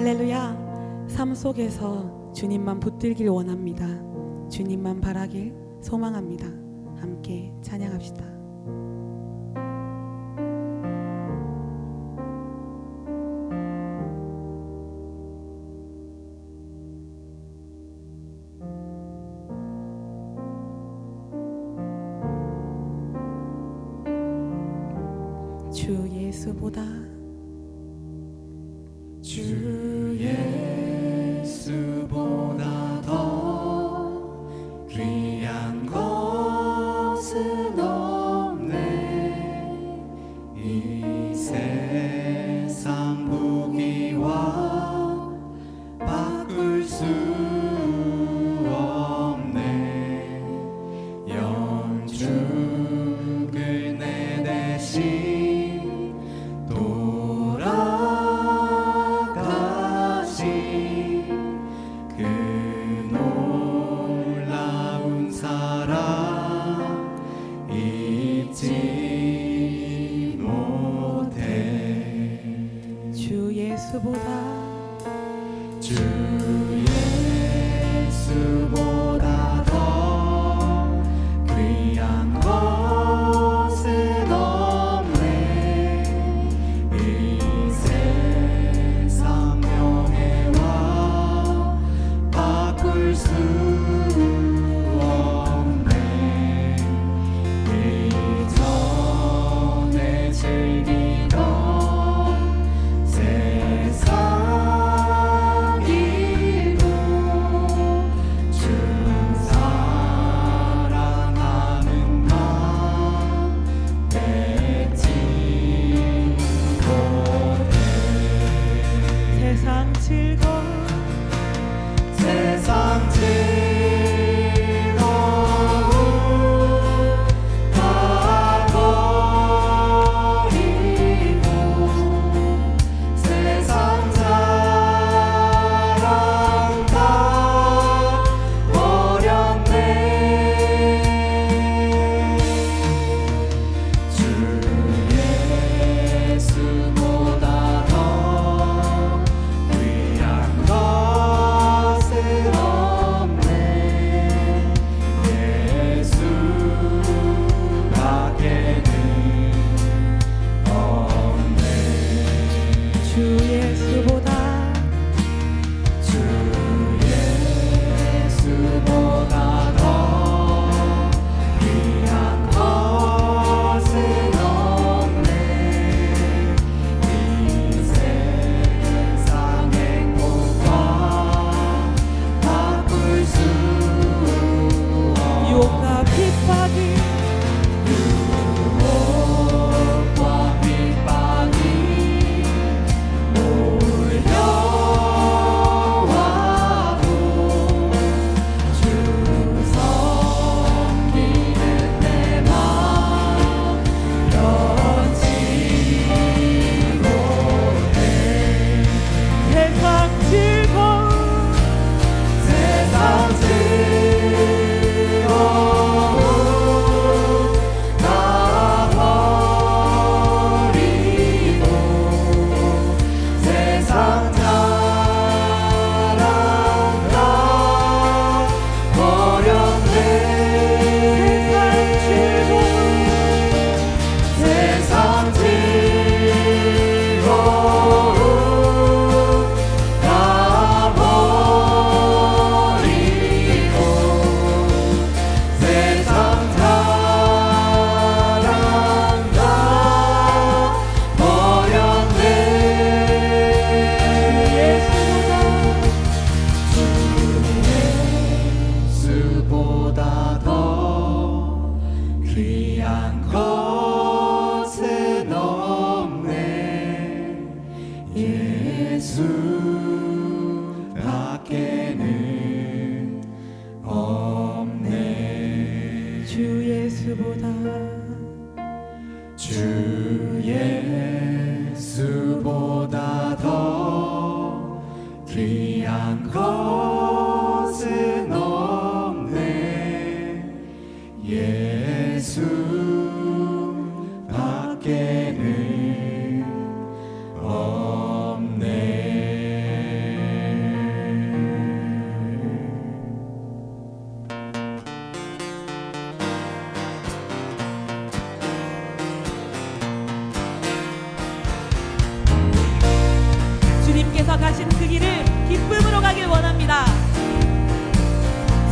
할렐루야. 삶 속에서 주님만 붙들길 원합니다. 주님만 바라길 소망합니다. 함께 찬양합시다. 주 예수보다 주 Go.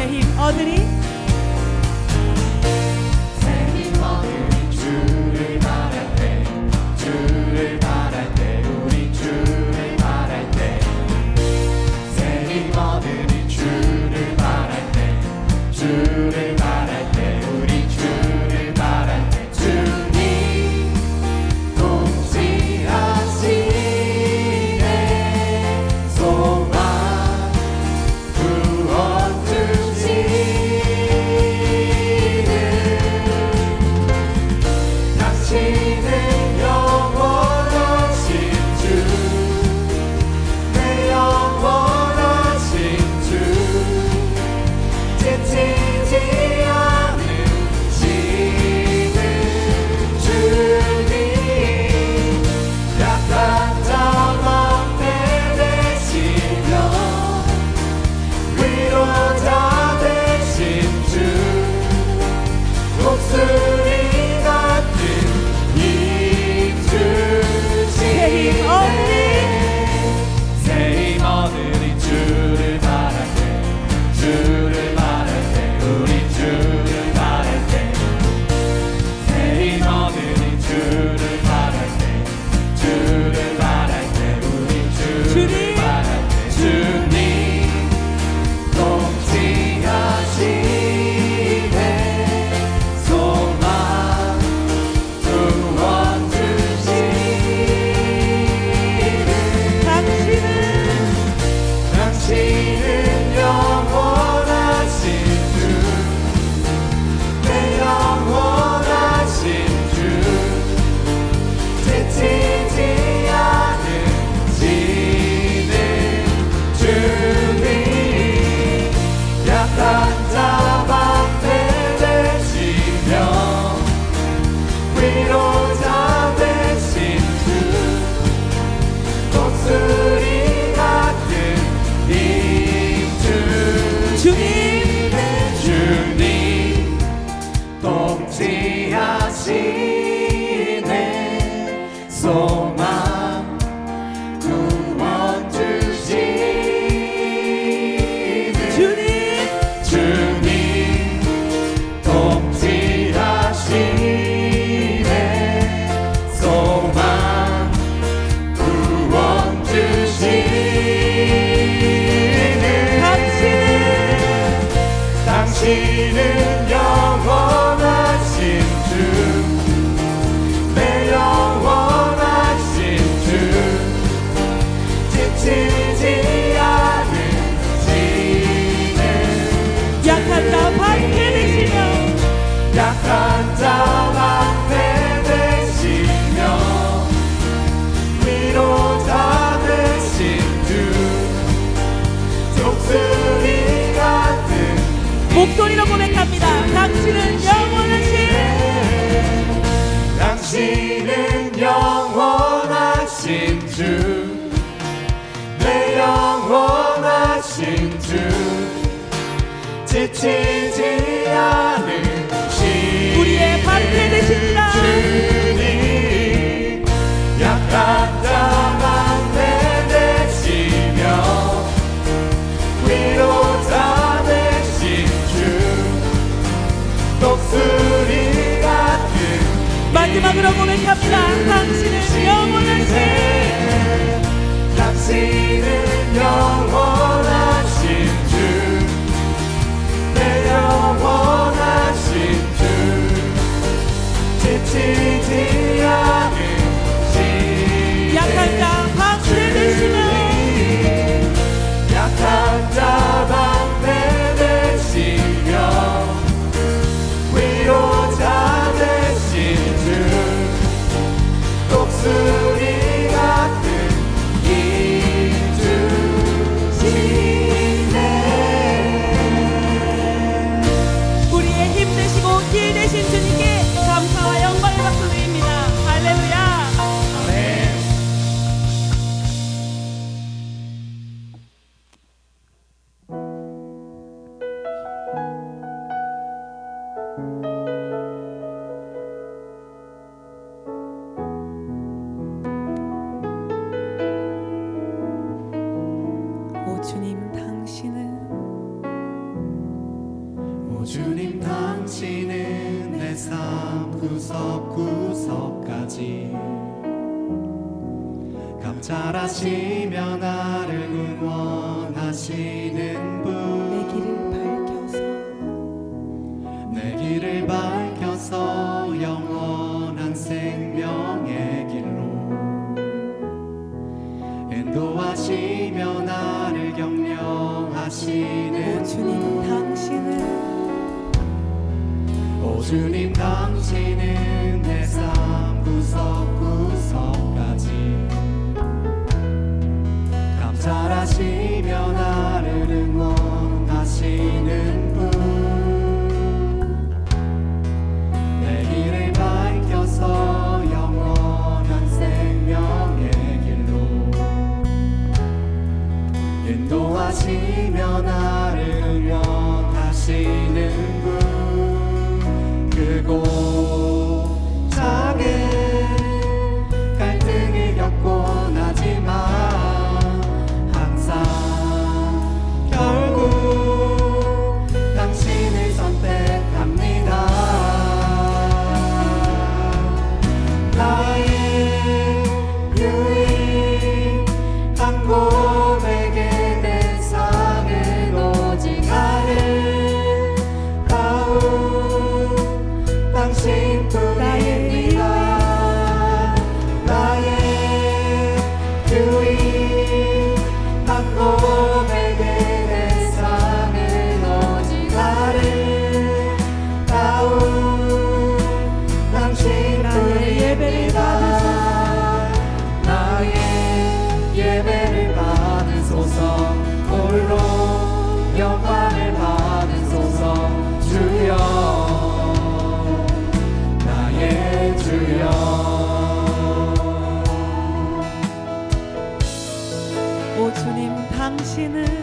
Okay, he's underneath. 지치지 않을 우리의 반대 되신 자 주님 약한 자만 내내시며 위로자 되신 주 독수리 같은 마지막으로 고백합니다. 당신은 영원하신 당신은 영원하신 Cantar. 잘하시며 나를 응원하시는 분 내 길을 밝혀서 영원한 생명의 길로. 인도하시며 나를 응원하시는 분 그곳 당신을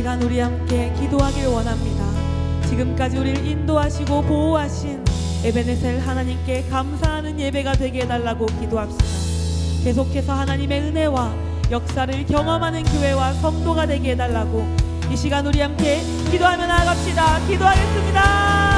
시간 우리 함께 기도하길 원합니다. 지금까지 우리를 인도하시고 보호하신 에베네셀 하나님께 감사하는 예배가 되게 해달라고 기도합시다. 계속해서 하나님의 은혜와 역사를 경험하는 교회와 성도가 되게 해달라고 이 시간 우리 함께 기도하며 나아갑시다. 기도하겠습니다.